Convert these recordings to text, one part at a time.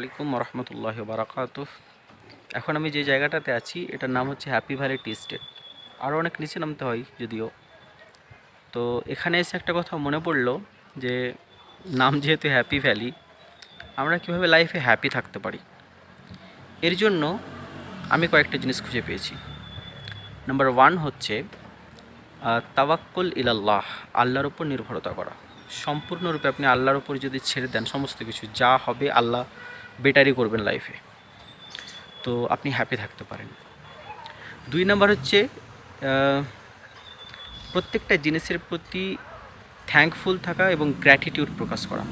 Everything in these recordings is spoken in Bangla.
আলাইকুম রহমতুল্লাহ বারাকাত এখন আমি যে জায়গাটাতে আছি, এটার নাম হচ্ছে হ্যাপি ভ্যালি টি স্টেট আরও অনেক নিচে নামতে হয় যদিও। তো এখানে এসে একটা কথা মনে পড়ল যে, নাম যেহেতু হ্যাপি ভ্যালি আমরা কীভাবে লাইফে হ্যাপি থাকতে পারি? এর জন্য আমি কয়েকটা জিনিস খুঁজে পেয়েছি। নাম্বার ওয়ান হচ্ছে তাওয়াক্কুল ইলাল্লাহ, আল্লাহর উপর নির্ভরতা করা। সম্পূর্ণরূপে আপনি আল্লাহর উপর যদি ছেড়ে দেন, সমস্ত কিছু যা হবে আল্লাহ বেটারই করবেন লাইফে তো আপনি হ্যাপি থাকতে পারেন। দুই নাম্বার হচ্ছে প্রত্যেকটা জিনিসের প্রতি থ্যাঙ্কফুল থাকা এবং গ্র্যাটিটিউড প্রকাশ করা।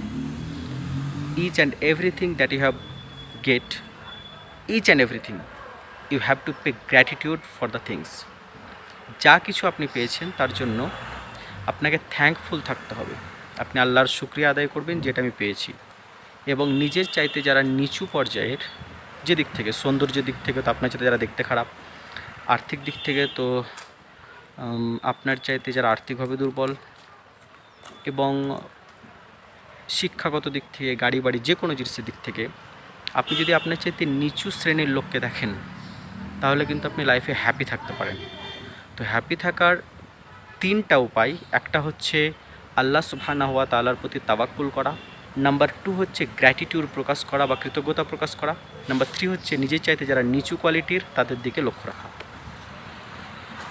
Each and everything that you have get each and everything you have to pay gratitude for the things যা কিছু আপনি পেয়েছেন, তার জন্য আপনাকে থ্যাঙ্কফুল থাকতে হবে। আপনি আল্লাহর শুক্রিয়া আদায় করবেন, যেটা আমি পেয়েছি। এবং নিজের চাইতে যারা নিচু পর্যায়ের যে দিক থেকে, সৌন্দর্যের দিক থেকে তো আপনার চাইতে যারা দেখতে খারাপ, আর্থিক দিক থেকে তো আপনার চাইতে যারা আর্থিকভাবে দুর্বল এবং শিক্ষাগত দিক থেকে গাড়ি বাড়ি যে কোনো জিনিসের দিক থেকে, আপনি যদি আপনার চাইতে নিচু শ্রেণির লোককে দেখেন, তাহলে কিন্তু আপনি লাইফে হ্যাপি থাকতে পারেন। তো হ্যাপি থাকার তিনটা উপায়, একটা হচ্ছে আল্লাহ সুবহানাহু হওয়া তালার প্রতি তাওয়াক্কুল করা নাম্বার টু হচ্ছে গ্র্যাটিটিউড প্রকাশ করা বা কৃতজ্ঞতা প্রকাশ করা। নাম্বার থ্রি হচ্ছে নিজের চাইতে যারা নিচু কোয়ালিটির তাদের দিকে লক্ষ্য রাখা।